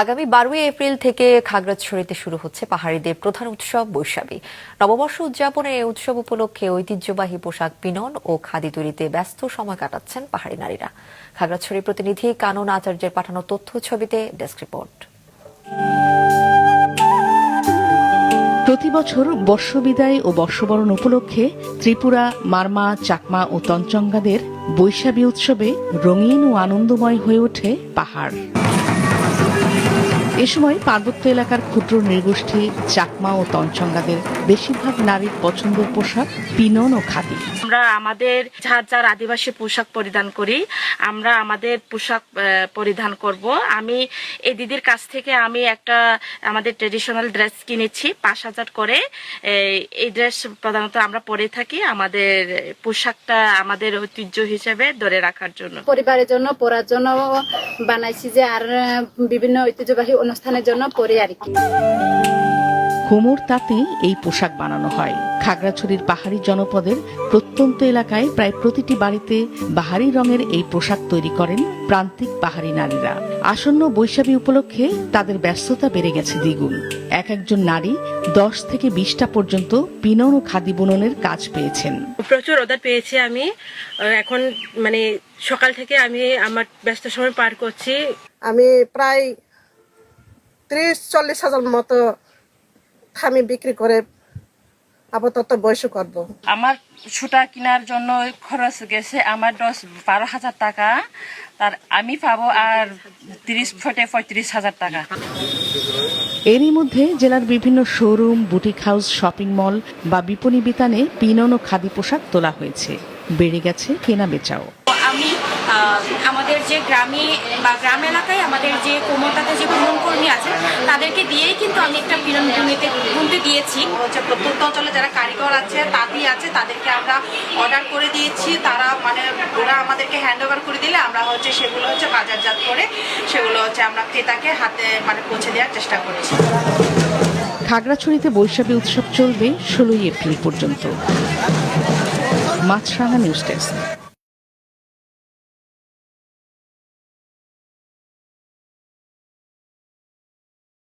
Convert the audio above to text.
আগামী বারোই এপ্রিল থেকে খাগড়াছড়িতে শুরু হচ্ছে পাহাড়িদের প্রধান উৎসব বৈশাখী। নববর্ষ উদযাপনে এই উৎসব উপলক্ষে ঐতিহ্যবাহী পোশাক বিনন ও খাদি তৈরিতে ব্যস্ত সময় কাটাচ্ছেন পাহাড়ি নারীরা। খাগড়াছড়ি প্রতিনিধি কানন আচার্যের পাঠানো তথ্য ছবিতে ডেস্ক রিপোর্ট। প্রতি বছর বর্ষবিদায় ও বর্ষবরণ উপলক্ষে ত্রিপুরা, মারমা, চাকমা ও তঞ্চঙ্গাদের বৈশাখী উৎসবে রঙিন ও আনন্দময় হয়ে ওঠে পাহাড়। এ সময় পার্বত্য এলাকার ক্ষুদ্র নৃগোষ্ঠী চাকমা ও তঞ্চঙ্গাদের বেশিরভাগ নারীর পছন্দের পোশাক পিনন ও খাদি। আমরা আমাদের যার যার আদিবাসী পোশাক পরিধান করি আমরা আমাদের পোশাক পরিধান করব। আমি এই দিদির কাছ থেকে আমি একটা আমাদের ট্রেডিশনাল ড্রেস কিনেছি পাঁচ হাজার করে। এই- এই ড্রেস প্রধানত আমরা পরে থাকি আমাদের পোশাকটা আমাদের ঐতিহ্য হিসেবে ধরে রাখার জন্য। পরিবারের জন্য পরার জন্য বানাইছি যে আর বিভিন্ন ঐতিহ্যবাহী অনুষ্ঠানের জন্য পরে আর কি। হুমুর তাঁতে এই পোশাক বানানো হয়। খাগড়াছড়ির পাহাড়ি জনপদের প্রত্যন্ত এলাকায় প্রায় প্রতিটি বাড়িতে বাহারি রঙের এই পোশাক তৈরি করেন প্রান্তিক পাহাড়ি নারীরা। আসন্ন বৈশাখী উপলক্ষে তাদের ব্যস্ততা বেড়ে গেছে দ্বিগুণ। এক একজন নারী দশ থেকে বিশটা পর্যন্ত পিনন ও খাদি বুননের কাজ পেয়েছেন। প্রচুর অর্ডার পেয়েছি আমি। এখন মানে সকাল থেকে আমি আমার ব্যস্ত সময় পার করছি। আমি প্রায় ত্রিশ চল্লিশ হাজার মতো আমি বিক্রি করে আপাতত বয়স করব। আমার সুতা কেনার জন্য খরচ গেছে আমার দশ বারো হাজার টাকা। তার আমি পাবো আর তিরিশ ফটে পঁয়ত্রিশ হাজার টাকা। এরই মধ্যে জেলার বিভিন্ন showroom boutique house shopping mall বা বিপণী বিতানে পিনন ও খাদি পোশাক তোলা হয়েছে। বেড়ে গেছে কেনা বেচাও। আমি আমাদের যে গ্রামে বা আমাদের যে কোমরটাতে যে পূরণ কর্মী আছে, তাদেরকে দিয়েই কিন্তু আমি একটা পীড়ন ভূমিতে গুনতে দিয়েছি। হচ্ছে প্রত্যন্ত অঞ্চলে যারা কারিগর আছে, তাঁতি আছে, তাদেরকে আমরা অর্ডার করে দিয়েছি। তারা মানে ওরা আমাদেরকে হ্যান্ড ওভার করে দিলে আমরা হচ্ছে সেগুলো হচ্ছে বাজারজাত করে সেগুলো হচ্ছে আমরা ক্রেতাকে হাতে মানে পৌঁছে দেওয়ার চেষ্টা করছি। খাগড়াছড়িতে বৈশাখী উৎসব চলবে ষোলোই এপ্রিল পর্যন্ত। Maasranga news desk.